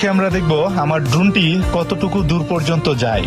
আজকে আমরা দেখব আমার ড্রোনটি কতটুকু দূর পর্যন্ত যায়।